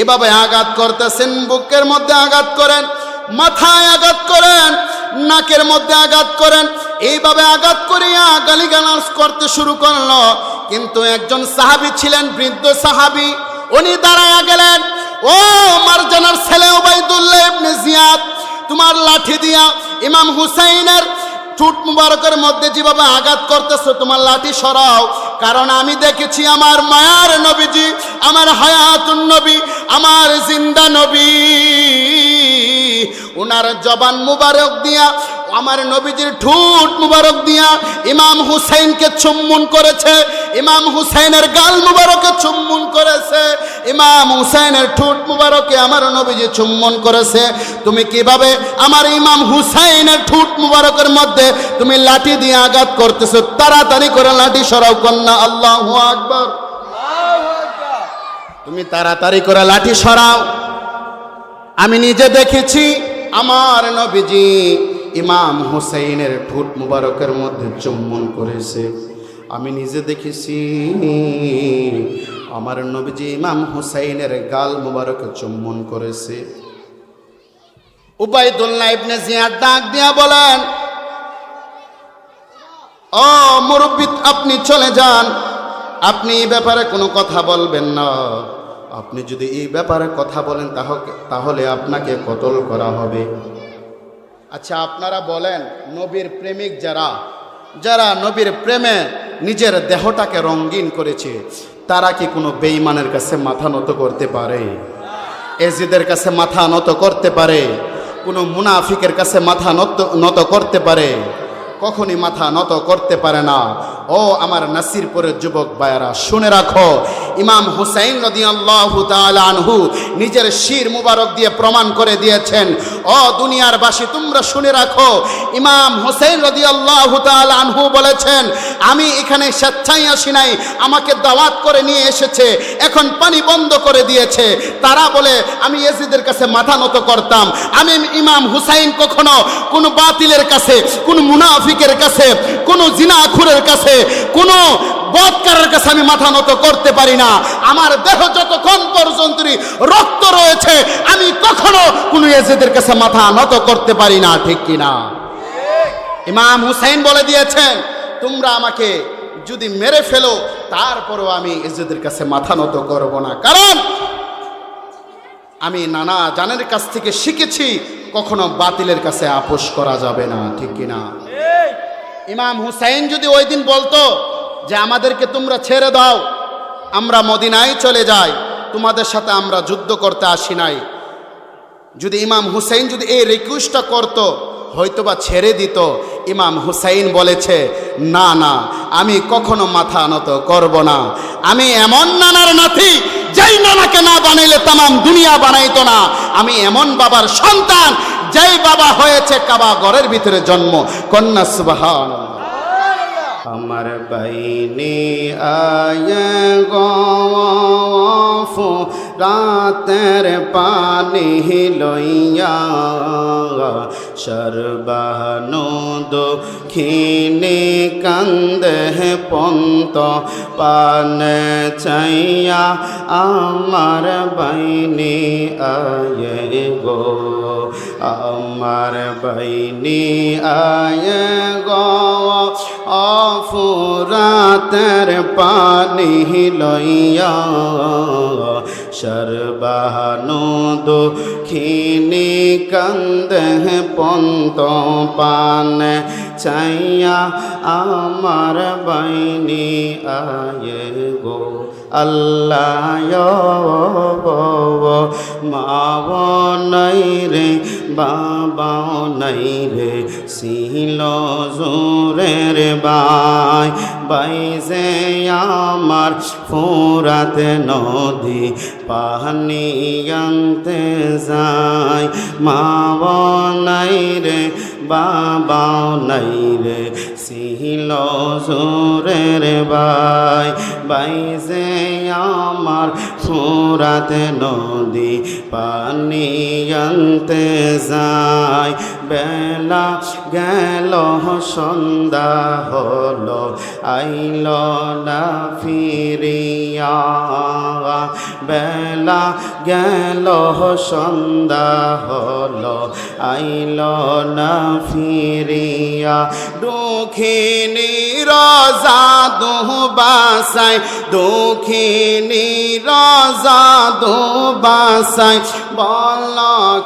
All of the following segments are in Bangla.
এভাবে আঘাত করতেছেন, বুকের মধ্যে আঘাত করেন, মাথায় আঘাত করেন, নাকের মধ্যে আঘাত করেন, এইভাবে আঘাত করিয়া গালিগালাজ করতে শুরু করল। কিন্তু একজন সাহাবী ছিলেন, বৃদ্ধ সাহাবী, উনি দাঁড়ায়া গেলেন, ও মারজানার ছেলে ওবাইদুল্লাহ জিয়াদ, তোমার লাঠি দিয়া ইমাম হুসাইনের ঠুট মুবারকের মধ্যে যেভাবে আঘাত করতেছো, তোমার লাঠি সরাও কারণ আমি দেখেছি আমার মায়ার নবীজি আমার হায়াতুন নবী আমার জিন্দা নবী। ওনার জবান মুবারক দিয়া, আমার নবীজির ঠুট মুবারক দিয়া, ইমাম হুসাইনকে চুম্বন করেছে, ইমাম হুসাইনের গাল মুবারকে চুম্বন করেছে, ইমাম হুসাইনের ঠুট মুবারকে আমার নবীজি চুম্বন করেছে। তুমি কীভাবে আমার ইমাম হুসাইনের ঠুট মুবারকের মধ্যে তুমি লাঠি দিয়ে আঘাত করতেছো? তাড়াতাড়ি করে লাঠি সরাও কন্যা, আল্লাহ আকবর। তুমি তাড়াতাড়ি করে লাঠি সরাও। আমি নিজে দেখেছি আমার নবীজি ইমাম হুসাইনের ঠোঁট মুবারকের মধ্যে চুম্বন করেছে। আমি নিজে দেখেছি আমার নবীজি ইমাম হুসাইনের গাল মুবারকে চুম্বন করেছে। উবাইদুল্লাহ ইবনে জিয়াদ ডাক দিয়া বলেন, ও মুরব্বী, আপনি চলে যান। আপনি এই ব্যাপারে কোনো কথা বলবেন না। আপনি যদি এই ব্যাপারে কথা বলেন তাহলে আপনাকে কতল করা হবে। আচ্ছা আপনারা বলেন, নবীর প্রেমিক যারা যারা নবীর প্রেমে নিজের দেহটাকে রঙিন করেছে, তারা কি কোনো বেঈমানের কাছে মাথা নত করতে পারে? এজিদের কাছে মাথা নত করতে পারে? কোনো মুনাফিকের কাছে মাথা নত নত করতে পারে? কখনই মাথা নত করতে পারে না। ও আমার নাসিরপুরের যুবক বায়ারা শুনে রাখো, ইমাম হুসাইন নদী আল্লাহ আনহু নিজের শির মুবারক দিয়ে প্রমাণ করে দিয়েছেন, ও দুনিয়ার বাসী তোমরা শুনে রাখো, ইমাম হুসাইন রদি আল্লাহ আনহু বলেছেন, আমি এখানে স্বেচ্ছাই আসি নাই, আমাকে দাওয়াত করে নিয়ে এসেছে, এখন পানি বন্ধ করে দিয়েছে। তারা বলে, আমি এজিদের কাছে মাথা নত করতাম, আমি ইমাম হুসাইন কখনো কোনো বাতিলের কাছে, কোনো মুনাফিকের কাছে, কোনো জিনাখুরের কাছে কোনো বৎকারের কাছে আমি মাথা নত করতে পারি না। আমার দেহ যতক্ষণ পর্যন্ত রক্ত রয়েছে, আমি কখনো কোনো এজেদের কাছে মাথা নত করতে পারি না, ঠিক কিনা? ইমাম হুসাইন বলে দিয়েছেন, তোমরা আমাকে যদি মেরে ফেলো, তারপরও আমি এজেদের কাছে মাথা নত করব না। কারণ আমি নানা জানের কাছ থেকে শিখেছি, কখনো বাতিলের কাছে আপোষ করা যাবে না, ঠিক কিনা? ইমাম হুসাইন যদি ওই দিন বলতো যে আমাদেরকে তোমরা ছেড়ে দাও, আমরা মদিনায় চলে যাই, তোমাদের সাথে আমরা যুদ্ধ করতে আসি নাই। যদি ইমাম হুসাইন যদি এই রিকোয়েস্টটা করতো, হয়তোবা ছেড়ে দিত। ইমাম হুসাইন বলেছে, না না, আমি কখনো মাথা নত করব না। আমি এমন নানার নাতি, যেই নানাকে না বানাইলে তামাম দুনিয়া বানাইতো না। আমি এমন বাবার সন্তান যেই বাবা হয়েছে কাবা ঘরের ভিতরে জন্ম কন্যা সুবাহান আমার বাইনি আয় গফু রাতের পানি লইয়া সর্বানু দক্ষিণে কান্দে পন্ত পান চাইয়া আমার বাইনে আয় গো, আমার বাইনে আয় গো। অফুরাতের পানি লইয়া সর্বানু দক্ষিণী কন্দ পন্ত পান চাইয়া আমার বাইনি আয় গো। আল্লাহ মাও নাই রে, বাবাও নাই রে, শিল জোরের বাই। বাইজে আমার ফুরাত নদী পাহানি আনতে যায় মাও নাই রে, বাবাও নাই রে ছিল জোরের বাই বাই যে আমার ফুরাত নদী পানি আনতে যায়। বেলা গেল, সন্ধ্যা হলো, আইল না ফিরিয়া। বেলা গেল, সন্ধ্যা হলো, আইল না ফিরিয়া। দুঃখিনী রাজা দুবাসাই দুঃখিনী রাজা দুবাসাই বল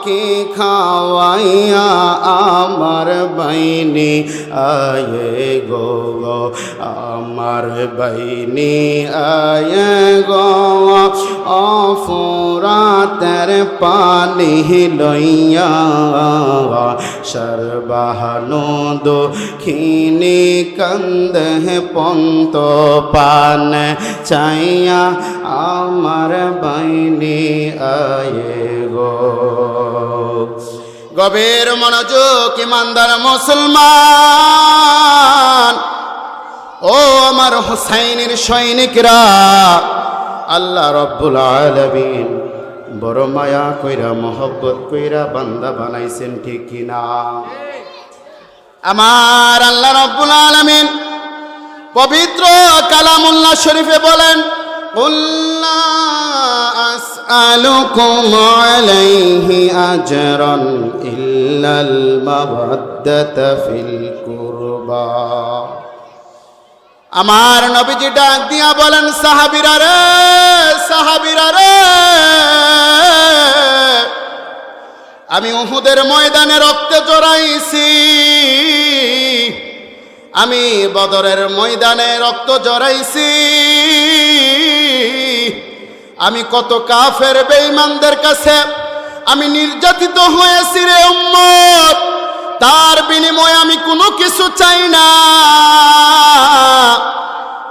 কি খাওয়াইয়া আমার বাইনি? আয়ে গো আমার বাইনি, আয়ে গো অফুরাতের পানি লইয়া, সর্বাহানো কন্দে পন্ত পান চাইয়া আমার বাইনি আয়ে গো গভীর মনোযোগ ইমানদার মুসলমান ও আমার হুসাইনের সৈনিকরা আল্লাহ রব্বুল আলমিন বড় মায়া কইরা মোহব্বত কইরা বান্দা বানাইছেন ঠিক কিনা আমার আল্লাহ রব্বুল আলমিন পবিত্র কালামুল্লাহ শরীফে বলেন قل لا أسألكم عليه أجرا إلا المودة في القربى আমার নবীজি ডাক দিয়া বলেন সাহাবিরা রে সাহাবিরা রে আমি উহুদের ময়দানে রক্তে জড়াইছি। আমি বদরের ময়দানে রক্ত জড়াইছি। আমি কত কাফের বেঈমানদের কাছে আমি নির্যাতিত হয়েছি রে উম্মত। তার বিনিময়ে আমি কোনো কিছু চাই না।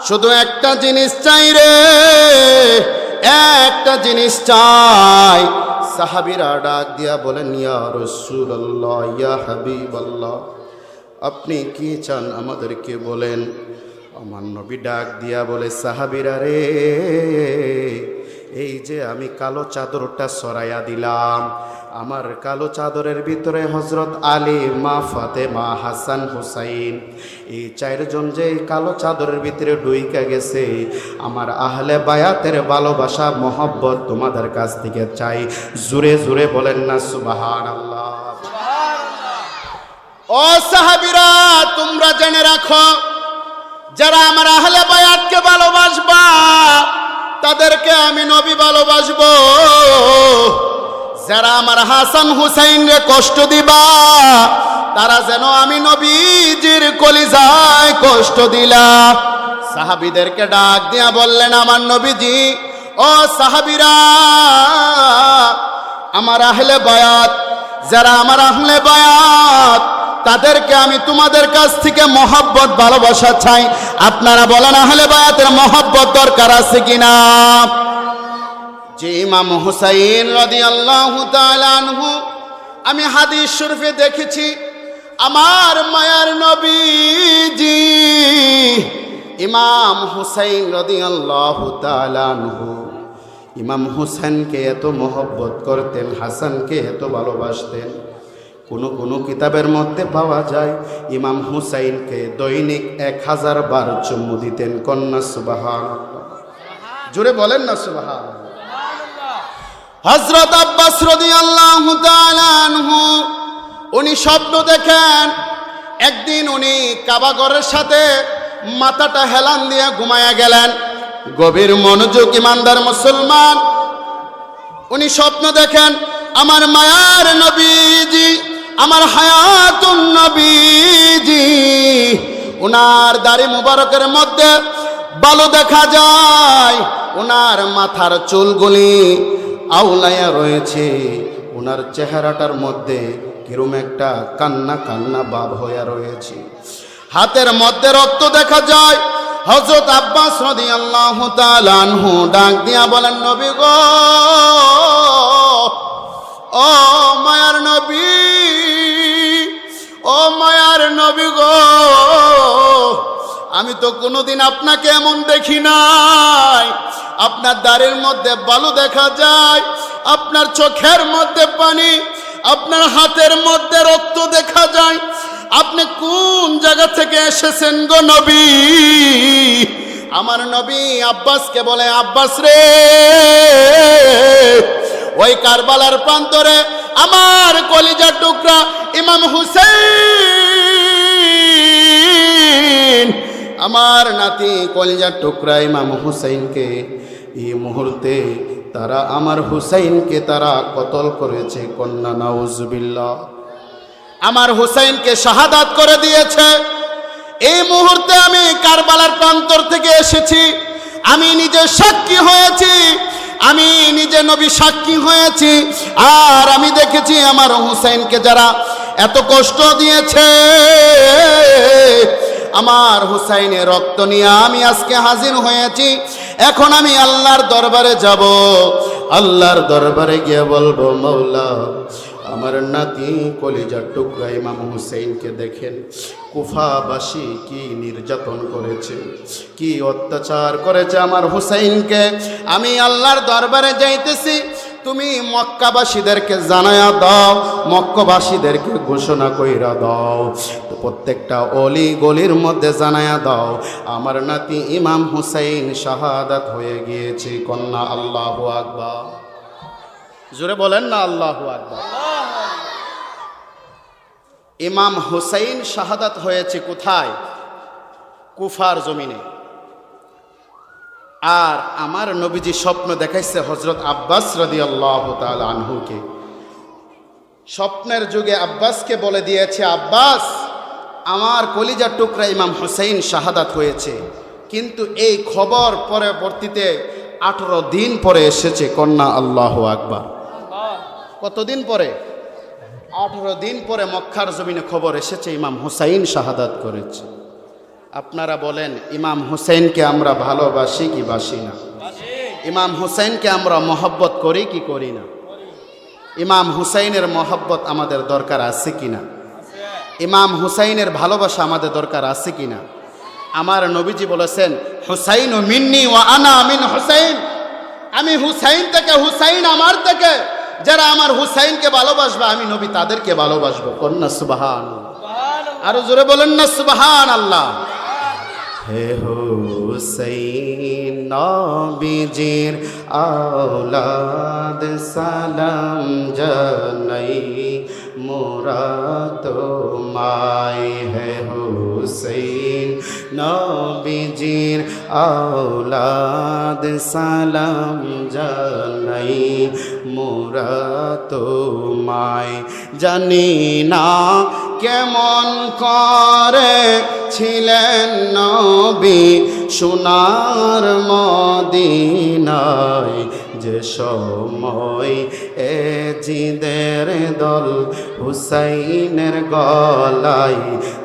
শুধু একটা জিনিস চাই রে একটা জিনিস চাই। সাহাবিরা ডাক দিয়া বলেন, ইয়া রসুল্লাহ ইয়া হাবিবাল্লাহ, আপনি কি চান আমাদেরকে বলেন? আমার নবী ডাক দিয়া বলে, সাহাবিরা রে, এই যে আমি কালো চাদরটা সরাইয়া দিলাম আমার কালো চাদরের ভিতরে হজরত আলী, মা ফাতেমা, হাসান, হুসাইন। এই চারজন যে কালো চাদরের ভিতরে ডুইকা গেছে, আমার আহলে বায়াতের ভালোবাসা, মহব্বত তোমাদের কাছ থেকে চাই। জুড়ে জুড়ে বলেন না সুবাহান আল্লাহ ও সাহাবিরা, তোমরা জেনে রাখো, যারা আমার আহলে বায়াতকে ভালোবাসবা, তাদেরকে আমি নবী ভালোবাসবো। যারা আমার হাসান হুসাইন রে কষ্ট দিবা, তারা যেন আমি নবীজির কলিজায় কষ্ট দিলা। সাহাবিদেরকে ডাক দিয়া বললেন, আমার নবীজি, ও সাহাবিরা, আমার আহলে বায়াত, যারা আমার আহলে বায়াত, তাদেরকে আমি তোমাদের কাছ থেকে মহব্বত, ভালোবাসা চাই। আপনারা বলেন, আহলে বায়াতের মহব্বত দরকার আছে কিনা? যে ইমাম হুসাইন রদি আল্লাহ আমি হাদিস শরীফে দেখেছি, আমার মায়ার নবীজি ইমাম হুসাইন রদি আল্লাহ আনহু। ইমাম হুসেনকে এত মহব্বত করতেন, হাসানকে এত ভালোবাসতেন। কোনো কোনো কিতাবের মধ্যে পাওয়া যায়, ইমাম হুসাইনকে দৈনিক এক হাজার বার চুম্মু দিতেন, কন্যা সুবাহান জুড়ে বলেন না সুবাহান হজরত আব্বাস তাআলা আনহু, উনি স্বপ্ন দেখেন, একদিন উনি কাবাগরের সাথে মাথাটা হেলান দিয়ে ঘুমায়া গেলেন। গভীর মনোযোগ ইমানদার মুসলমান, উনি স্বপ্ন দেখেন, আমার মায়ার নবীজি, আমার হায়াতুন নবীজি, উনার দাড়ি মুবারকের মধ্যে বালু দেখা যায়, উনার মাথার চুলগুলি আউলাইয়া রয়েছে। ওনার চেহারাটার মধ্যে কিরম একটা কান্না কান্না ভাব হইয়া রয়েছে। হাতের মধ্যে রক্ত দেখা যায়। হজরত আব্বাস রাদিয়াল্লাহু তাআলা আনহু ডাক দিয়া বলেন, নবী গো, ও মায়ার নবী, ও মায়ার নবী গো তো কোনোদিন আপনাকে এমন দেখি নাই। আপনার দাড়ির মধ্যে বালু দেখা যায়, আপনার চোখের মধ্যে পানি, আপনার হাতের মধ্যে রক্ত দেখা যায়। আপনি কোন জায়গা থেকে এসেছেন গো নবী? আমার নবী আব্বাসকে বলে, আব্বাস রে, ওই কারবালার প্রান্তরে আমার কলিজার টুকরা ইমাম হুসেন আমার নাতি কলিজার টুকরা ইমাম হুসাইনকে। এই মুহূর্তে তারা আমার হুসাইনকে তারা কতল করেছে, কন্যা নাউজবিল্লা আমার হুসাইনকে শাহাদাত করে দিয়েছে। এই মুহূর্তে আমি কারবালার প্রান্তর থেকে এসেছি। আমি নিজে সাক্ষী হয়েছি। আমি নিজে নবী সাক্ষী হয়েছি। আর আমি দেখেছি আমার হুসাইনকে যারা এত কষ্ট দিয়েছে। আমার হুসাইনের রক্ত নিয়ে আমি আজকে হাজির হয়েছি। এখন আমি আল্লাহর দরবারে যাব। আল্লাহর দরবারে গিয়ে বলব, মৌলা আমার নাতি কলিজার টুকরা ইমাম হুসেইনকে দেখেন। কুফাবাসী কি নির্যাতন করেছে, কি অত্যাচার করেছে আমার হুসাইনকে। আমি আল্লাহর দরবারে যাইতেছি, তুমি মক্কাবাসীদেরকে জানায়া দাও, মক্কাবাসীদেরকে ঘোষণা কইরা দাও। প্রত্যেকটা অলি গলির মধ্যে জানায়া দাও, আমার নাতি ইমাম হুসাইন শাহাদাত হয়ে গিয়েছে, কন্যা আল্লাহ আকবার। জোরে বলেন না আল্লাহ আকবার। ইমাম হুসাইন শাহাদাত হয়েছে কোথায়? কুফার জমিনে। আর আমার নবীজি স্বপ্ন দেখাইছে হজরত আব্বাস রদি আল্লাহ আনহুকে। স্বপ্নের যুগে আব্বাসকে বলে দিয়েছে, আব্বাস, আমার কলিজার টুকরা ইমাম হুসাইন শাহাদাত হয়েছে। কিন্তু এই খবর পরবর্তীতে আঠারো দিন পরে এসেছে। কন্যা আল্লাহ আকবার। কতদিন পরে? আঠারো দিন পরে মক্কার জমিনে খবর এসেছে, ইমাম হুসাইন শাহাদাত করেছে। আপনারা বলেন, ইমাম হুসেনকে আমরা ভালোবাসি কি বাসি না? ইমাম হুসেনকে আমরা মহব্বত করি কি করি না? ইমাম হুসাইনের মহব্বত আমাদের দরকার আছে কি না? ইমাম হুসাইনের ভালোবাসা আমাদের দরকার আছে কি না? আমার নবীজি বলেছেন, হুসাইন ও মিন্নি ও আনা আমিন হুসাইন। আমি হুসাইন থেকে হুসাইন আমার থেকে। যারা আমার হুসাইনকে ভালোবাসবে আমি নবী তাদেরকে ভালোবাসবো। কন্যা সুবাহান আরও জোরে বলেন না সুবাহান আল্লাহ হে হুসাইন নবীজির আওলাদ সালাম জানাই। মোরা তোমায় হে হুসাইন। নবীজির আওলাদ সালাম জানাই মোরা তোমায় জানি না কেমন করে ছিলেন নবী সোনার মদিনায়। যে সময় এ জিদের দল হুসাইনের গলাই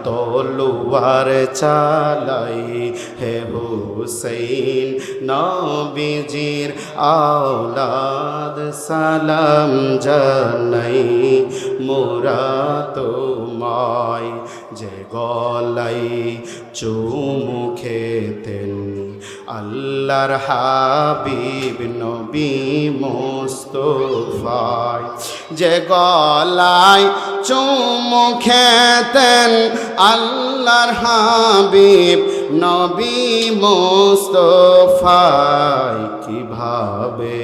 তলুয়ার চালাই। হে হুসাইন, নবীজির আওলাদ সালাম জানাই। মোরা তোমায় যে গলাই চুমু খেতেন। আল্লাহর হাবিব নবী মোস্তফায় যে গলায় চুমু খেতেন আল্লাহর হাবিব নবী মোস্তফায় কীভাবে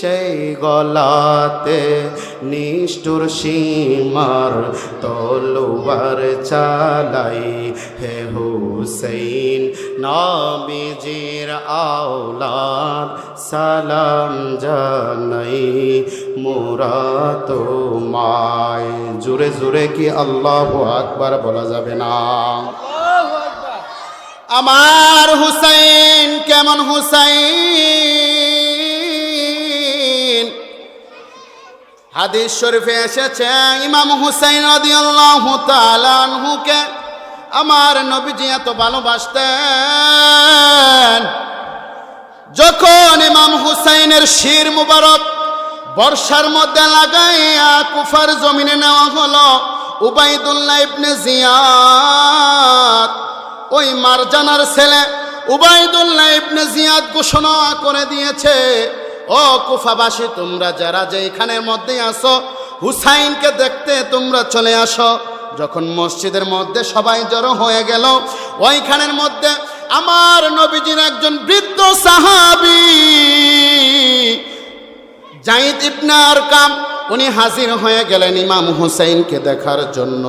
সেই গলাতে নিষ্ঠুর সীমার তলোয়ার চালাই। হে হুসেইন নবীজির আওলাদ সালাম জানাই মোরা তোমায়। জুড়ে জুড়ে কি আল্লাহ আকবার বলা যাবে না? আমার হুসাইন কেমন হুসাইন? হাদিস শরীফে এসেছে, ইমাম হুসাইন রাদিয়াল্লাহু তাআলা আনহুকে, আমার নবীজি এত ভালোবাসতেন। যখন ইমাম হুসাইনের শির মুবারক বর্ষার মধ্যে লাগাইয়া কুফার জমিনে নেওয়া হলো, উবাইদুল্লাহ ইবনে জিয়াদ, ওই মারজানার ছেলে উবাইদুল্লাহ ইবনে জিয়াদ ঘোষণা করে দিয়েছে ও কুফাবাসী, তোমরা যারা যে এখানের মধ্যে আসো হুসাইনকে দেখতে তোমরা চলে আসো। যখন মসজিদের মধ্যে সবাই জড়ো হয়ে গেল, ওইখানের মধ্যে আমার নবীজির একজন বৃদ্ধ সাহাবি, জাইদ ইবনে কাম উনি হাজির হয়ে গেলেন ইমাম হুসাইনকে দেখার জন্য।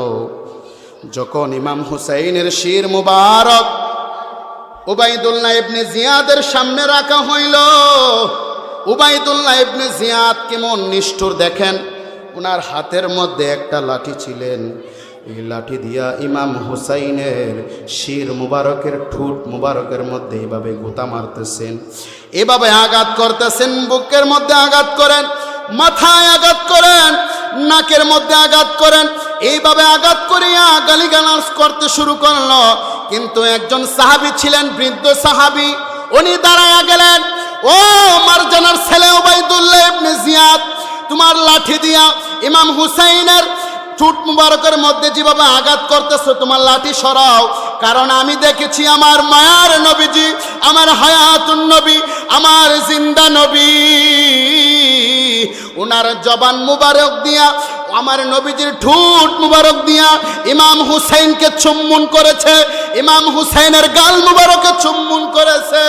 যখন ইমাম হুসাইনের শির মুবারক উবাইদুল্লাহ ইবনে জিয়াদের সামনে রাখা হইল উবাইদুল্লাহ ইবনে জিয়াদ কেমন নিষ্ঠুর দেখেন? ওনার হাতের মধ্যে একটা লাঠি ছিলেন। এই লাঠি দিয়া ইমাম হুসাইনের শির মুবারকের ঠুট মুবারকের মধ্যে এইভাবে গোতা মারতেছেন। এভাবে আঘাত করতেছেন, বুকের মধ্যে আঘাত করেন, মাথায় আঘাত করেন, নাকের মধ্যে আঘাত করেন। এইভাবে আঘাত করিয়া গালিগালাজ করতে শুরু করল। কিন্তু একজন সাহাবী ছিলেন, বৃদ্ধ সাহাবী, উনি দাঁড়ায়া গেলেন। ও মারজানার ছেলে ওবাইদুল্লাহ ইবনে জিয়াদ, তোমার লাঠি দিয়া ইমাম হুসাইনের চুট মুবারকের মধ্যে যেভাবে আঘাত করতেছো, তোমার লাঠি সরাও। কারণ আমি দেখেছি আমার মায়ার নবীজি, আমার হায়াতুন নবী, আমার জিন্দা নবী। ওনার জবান মুবারক দিয়া আমার নবীজির ঠুট মুবারক দিয়া ইমাম হুসাইনকে চুম্বন করেছে, ইমাম হুসাইনের গাল মুবারকে চুম্বন করেছে,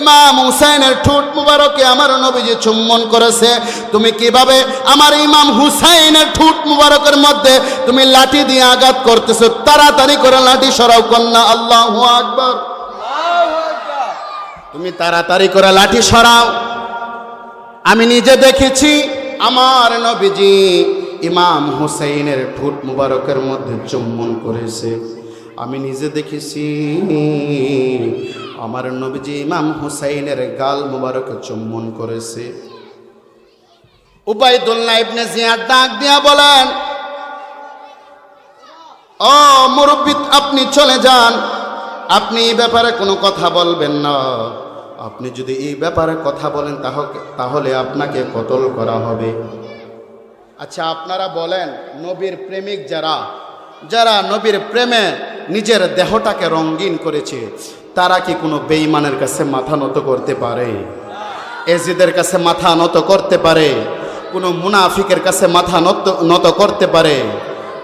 ইমাম হুসাইনের ঠুট মুবারকে আমার নবীজি চুম্বন করেছে। তুমি কীভাবে আমার ইমাম হুসাইনের ঠুট মুবারকের মধ্যে তুমি লাঠি দিয়ে আঘাত করতেছো? তাড়াতাড়ি করে লাঠি সরাও কন্যা, আল্লাহ আকবর। তুমি তাড়াতাড়ি করে লাঠি সরাও। আমি নিজে দেখেছি আমার নবীজি ইমাম হুসাইনের ঠোঁট মুবারকের মধ্যে চুম্বন করেছে। আমি নিজে দেখেছি, আমার নবীজি ইমাম হুসাইনের গাল মুবারকে চুম্বন করেছে। উবাইদুল্লাহ ইবনে জিয়াদ ডাক দিয়া বলেন, ও মুরব্বী, আপনি চলে যান। আপনি এই ব্যাপারে কোনো কথা বলবেন না। আপনি যদি এই ব্যাপারে কথা বলেন তাহলে আপনাকে কতল করা হবে। আচ্ছা আপনারা বলেন, নবীর প্রেমিক যারা যারা নবীর প্রেমে নিজের দেহটাকে রঙিন করেছে, তারা কি কোনো বেঈমানের কাছে মাথা নত করতে পারে? এজিদের কাছে মাথা নত করতে পারে? কোনো মুনাফিকের কাছে মাথা নত নত করতে পারে?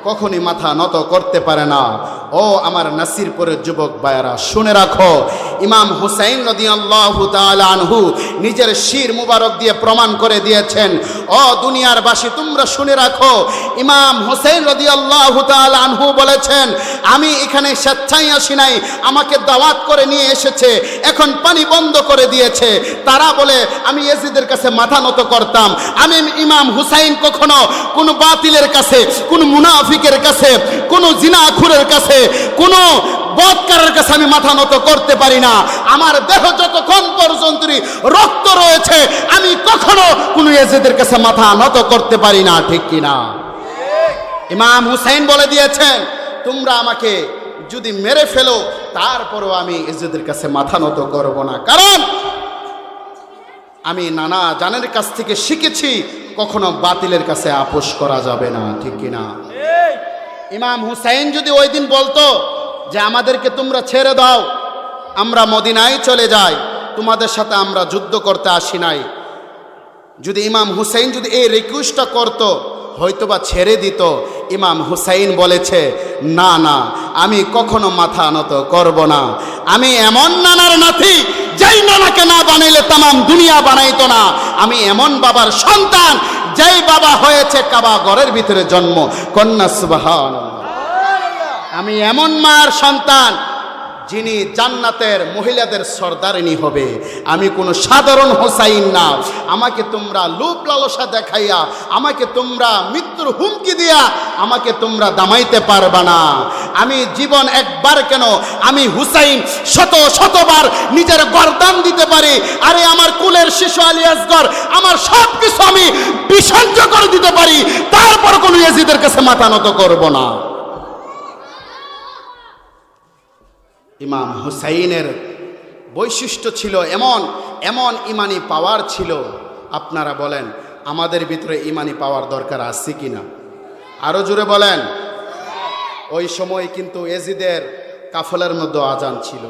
কখনই মাথা নত করতে পারে না। ও আমার নাসিরপুরের যুবক বায়ারা শুনে রাখো ইমাম হুসাইন রদি আল্লাহ আনহু নিজের শির মুবারক দিয়ে প্রমাণ করে দিয়েছেন, ও দুনিয়ার বাসী তোমরা শুনে রাখো, ইমাম হুসাইন রদি আল্লাহ আনহু বলেছেন, আমি এখানে স্বেচ্ছাই আসি নাই, আমাকে দাওয়াত করে নিয়ে এসেছে, এখন পানি বন্ধ করে দিয়েছে। তারা বলে, আমি এসিদের কাছে মাথা নত করতাম, আমি ইমাম হুসাইন কখনো কোনো বাতিলের কাছে, কোনো মুনাফিকের কাছে, কোনো জিনাখুরের কাছে, কোনো বৎকারের কাছে আমি মাথা নত করতে পারি না। আমার দেহ যতক্ষণ পর্যন্ত রক্ত রয়েছে আমি কখনো কোনো এজেদের কাছে মাথা নত করতে পারি না ঠিক কিনা? ইমাম হুসাইন বলে দিয়েছেন তোমরা আমাকে যদি মেরে ফেলো তারপরও আমি এজেদের কাছে মাথা নত করব না। কারণ আমি নানা জানের কাছ থেকে শিখেছি কখনো বাতিলের কাছে আপোষ করা যাবে না ঠিক কিনা? ইমাম হুসাইন যদি ওই দিন বলতো যে আমাদেরকে তোমরা ছেড়ে দাও। আমরা মদিনায় চলে যাই। তোমাদের সাথে আমরা যুদ্ধ করতে আসি নাই। যদি ইমাম হুসাইন যদি এই রিকোয়েস্টটা করত, হয়তোবা ছেড়ে দিত। ইমাম হুসাইন বলেছে, না না, আমি কখনো মাথা নত করব না। আমি এমন নানার নাথি যেই নানাকে না বানাইলে তামাম দুনিয়া বানাইত না। আমি এমন বাবার সন্তান, যেই বাবা হয়েছে কাবা ঘরের ভিতরে জন্ম। কন্যা সুবাহান আমি এমন মার সন্তান যিনি জান্নাতের মহিলাদের সর্দারিনী হবে। আমি কোনো সাধারণ হোসাইন না। আমাকে তোমরা লোভ লালসা দেখাইয়া, আমাকে তোমরা মৃত্যুর হুমকি দিয়া, আমাকে তোমরা দামাইতে পারবা না। আমি জীবন একবার কেন আমি হুসাইন শত শতবার নিজের গরদান দিতে পারি। আরে আমার কুলের শিশু আলিয়াসগর আমার সব কিছু আমি বিসর্জ করে দিতে পারি। তারপর কোনো এজিদের কাছে মাথা নত করব না। ইমাম হুসাইনের বৈশিষ্ট্য ছিল এমন এমন ইমানি পাওয়ার ছিল। আপনারা বলেন, আমাদের ভিতরে ইমানি পাওয়ার দরকার আছে কি না আরও জোরে বলেন। ওই সময় কিন্তু এজিদের কাফেলার মধ্যে আজান ছিল।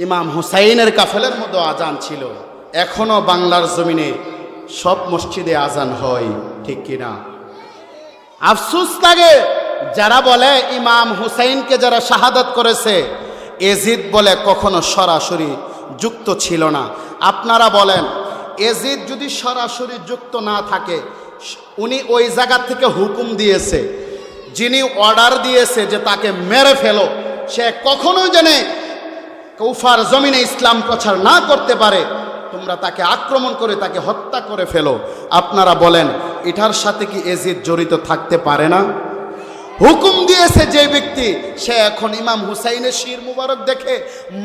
ইমাম হুসাইনের কাফেলার মধ্যে আজান ছিল। এখনও বাংলার জমিনে সব মসজিদে আজান হয়, ঠিক কিনা? আফসুস লাগে। যারা বলে ইমাম হুসাইনকে যারা শাহাদাত করেছে, এজিদ বলে কখনো সরাসরি যুক্ত ছিল না। আপনারা বলেন, এজিদ যদি সরাসরি যুক্ত না থাকে, উনি ওই জায়গা থেকে হুকুম দিয়েছে, যিনি অর্ডার দিয়েছে যে তাকে মেরে ফেলো, সে কখনোই জানে কৌফার জমিনে ইসলাম প্রচার না করতে পারে, তোমরা তাকে আক্রমণ করে তাকে হত্যা করে ফেলো। আপনারা বলেন, এটার সাথে কি এজিদ জড়িত থাকতে পারে না? হুকুম দিয়েছে যে ব্যক্তি, সে এখন ইমাম হুসাইনের শির মুবারক দেখে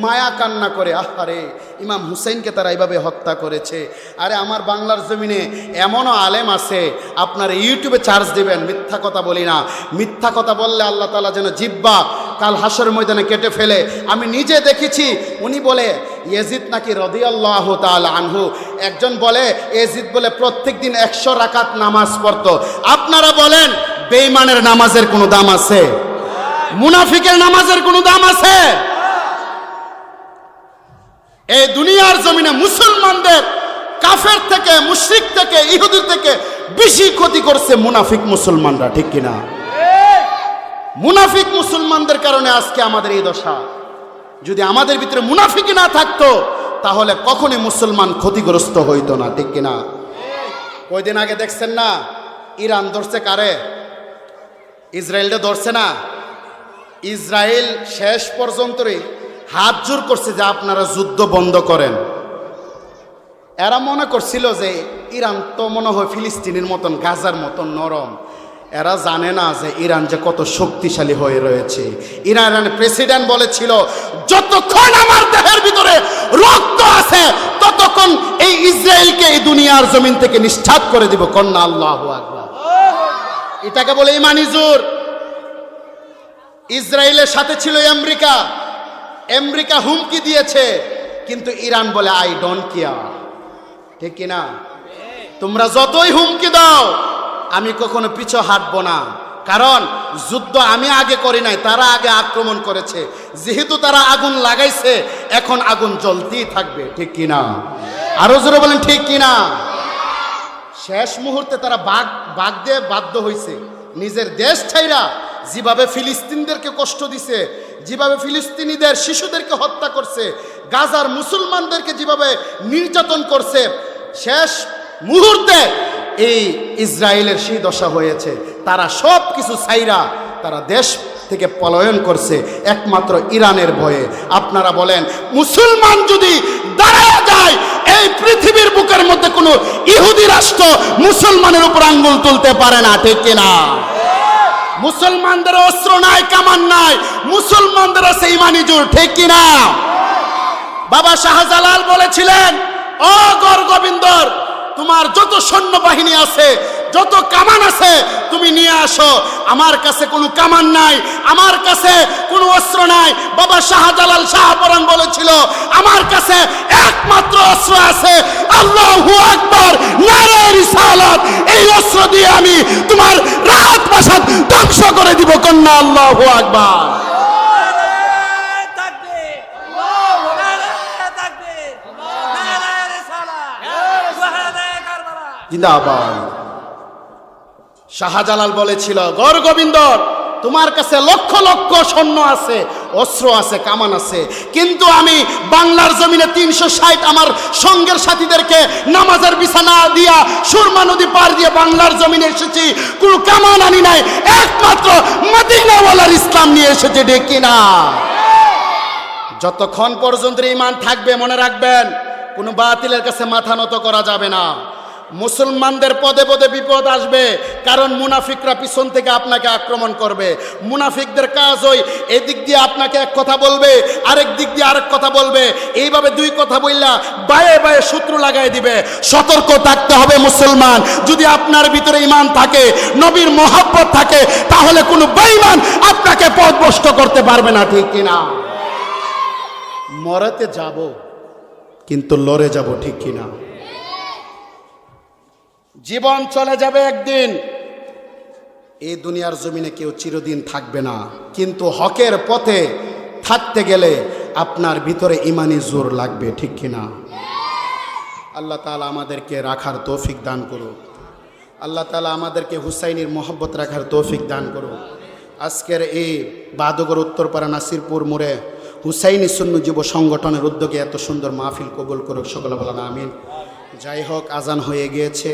মায়া কান্না করে, আহারে, ইমাম হুসাইনকে তারা এইভাবে হত্যা করেছে। আরে আমার বাংলার জমিনে এমনও আলেম আছে, আপনার ইউটিউবে চার্জ দিবেন, মিথ্যা কথা বলি না। মিথ্যা কথা বললে আল্লাহ তালা যেন জিব্বা কাল হাসর ময়দানে কেটে ফেলে। আমি নিজে দেখেছি, উনি বলে, ইয়েজিদ নাকি রদি আল্লাহ তাল আনহু। একজন বলে এজিদ বলে প্রত্যেক দিন একশো রাকাত নামাজ পড়তো। আপনারা বলেন বেইমানের নামাজের কোনো দাম আছে? মুনাফিকের নামাজের কোনো দাম আছে? এই দুনিয়ার জমিনে মুসলমানদের, কাফের থেকে, মুশরিক থেকে ইহুদি থেকে বেশি ক্ষতি করছে মুনাফিক মুসলমানরা, ঠিক কিনা? মুনাফিক মুসলমানদের কারণে আজকে আমাদের এই দশা। যদি আমাদের ভিতরে মুনাফিকি না থাকতো, তাহলে কখনই মুসলমান ক্ষতিগ্রস্ত হইতো না, ঠিক কিনা? কয়দিন আগে দেখছেন না? ইরান ধরছে কারে? ইসরায়েলটা ধরছে না। ইসরায়েল শেষ পর্যন্ত হাত জোর করছে যে আপনারা যুদ্ধ বন্ধ করেন। এরা মনে করছিল যে ইরান তো মনে হয় ফিলিস্তিনের মতন, গাজার মতন নরম। এরা জানে না যে ইরান যে কত শক্তিশালী হয়ে রয়েছে। ইরানের প্রেসিডেন্ট বলেছিল, যতক্ষণ আমার দেহের ভিতরে রক্ত আছে, ততক্ষণ এই ইসরায়েলকে এই দুনিয়ার জমিন থেকে নিষ্ঠাত করে দিব। কন্যা আল্লাহ আকবার। এটাকে বলে ইমানিজুর ইসরায়েলের সাথে ছিল আমেরিকা। আমেরিকা হুমকি দিয়েছে, কিন্তু ইরান বলে আই ডোন্ট কেয়ার ঠিক কিনা? তোমরা যতই হুমকি দাও, আমি কখনো পিছু হাঁটবো না। কারণ, যুদ্ধ আমি আগে করি নাই, তারা আগে আক্রমণ করেছে। যেহেতু তারা আগুন লাগাইছে, এখন আগুন জ্বলতেই থাকবে, ঠিক কিনা? আরও জোরে বলেন, ঠিক কিনা? শেষ মুহূর্তে তারা বাঘ বাঘ দিয়ে বাধ্য হয়েছে নিজের দেশ ছাইরা যেভাবে ফিলিস্তিনদেরকে কষ্ট দিছে, যেভাবে ফিলিস্তিনিদের শিশুদেরকে হত্যা করছে, গাজার মুসলমানদেরকে যেভাবে নির্যাতন করছে, শেষ মুহূর্তে এই ইসরায়েলের সেই দশা হয়েছে। তারা সব কিছু ছাইরা তারা দেশ থেকে পলায়ন করছে, একমাত্র ইরানের ভয়ে। আপনারা বলেন, মুসলমান যদি দাঁড়ায় যায় এই পৃথিবীর বুকের মধ্যে কোনো ইহুদি রাষ্ট্র মুসলমানের উপর আঙ্গুল তুলতে পারে না, ঠিক কিনা? মুসলমানদের অস্ত্র নাই, কামান নাই, মুসলমানদের আছে ইমানি জোর, ঠিক কিনা? বাবা শাহজালাল বলেছিলেন ও গর গোবিন্দর তোমার যত সৈন্য বাহিনী আছে যত কামান আছে, তুমি নিয়ে আসো। আমার কাছে কোনো কামান নাই, আমার কাছে কোনো অস্ত্র নাই। বাবা শাহজালাল শাহপরান বলেছিল, আমার কাছে একমাত্র অস্ত্র আছে, আল্লাহু আকবার, নারে রিসালাত। এই অস্ত্র দিয়ে আমি তোমার রাত বাসাত ধ্বংস করে দিব, কন্যা আল্লাহু আকবার। নারায়ে শাহজালাল বলেছিল, গর গোবিন্দর তোমার কাছে লক্ষ লক্ষ সৈন্য আছে, অস্ত্র আছে, কামান আছে। কিন্তু আমি বাংলার জমিনে তিনশো ষাট আমার সঙ্গের সাথীদেরকে নামাজের বিছানা দিয়া সুরমা নদী পার দিয়ে বাংলার জমিনে এসেছি। কোনো কামান আনি নাই, একমাত্র মাদিনাওয়ালার ইসলাম নিয়ে এসেছে ডেকে না। যতক্ষণ পর্যন্ত ইমান থাকবে, মনে রাখবেন, কোনো বাতিলের কাছে মাথা নত করা যাবে না। মুসলমানদের পদে পদে বিপদ আসবে, কারণ মুনাফিকরা পিছন থেকে আপনাকে আক্রমণ করবে। মুনাফিকদের কাজ ওই, এদিক দিয়ে আপনাকে এক কথা বলবে, আরেক দিক দিয়ে আরেক কথা বলবে। এইভাবে দুই কথা বললা, বায়ে বায়ে শত্রু লাগাই দিবে। সতর্ক থাকতে হবে মুসলমান। যদি আপনার ভিতরে ইমান থাকে, নবীর মহাব্বত থাকে, তাহলে কোনো বেঈমান আপনাকে পথভ্রষ্ট করতে পারবে না, ঠিক কিনা মরাতে যাব, কিন্তু লড়ে যাব ঠিক কিনা জীবন চলে যাবে একদিন। এই দুনিয়ার জমিনে কেউ চিরদিন থাকবে না। কিন্তু হকের পথে থাকতে গেলে আপনার ভিতরে ইমানি জোর লাগবে, ঠিক কিনা? আল্লাহ তালা আমাদেরকে রাখার তৌফিক দান করুক। আল্লাহ তালা আমাদেরকে হুসাইনির মোহব্বত রাখার তৌফিক দান করুক। আজকের এই বাদগর উত্তরপাড়া নাসিরপুর মোড়ে হুসাইনি সুন্নি যুব সংগঠনের উদ্যোগে এত সুন্দর মাহফিল কবুল করুক সকলে বলেন আমিন। যাই হোক, আজান হয়ে গিয়েছে।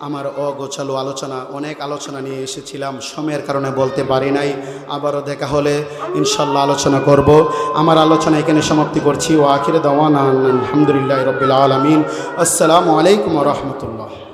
আমার অগোছালো আলোচনা, অনেক আলোচনা নিয়ে এসেছিলাম, সময়ের কারণে বলতে পারি নাই, আবারও দেখা হলে ইনশাল্লাহ আলোচনা করব। আমার আলোচনা এখানে সমাপ্তি করছি। ও আখিরে দাওয়ান আলহামদুলিল্লাহ রবিল আলমিন। আসসালামু আলাইকুম রহমতুল্লাহ।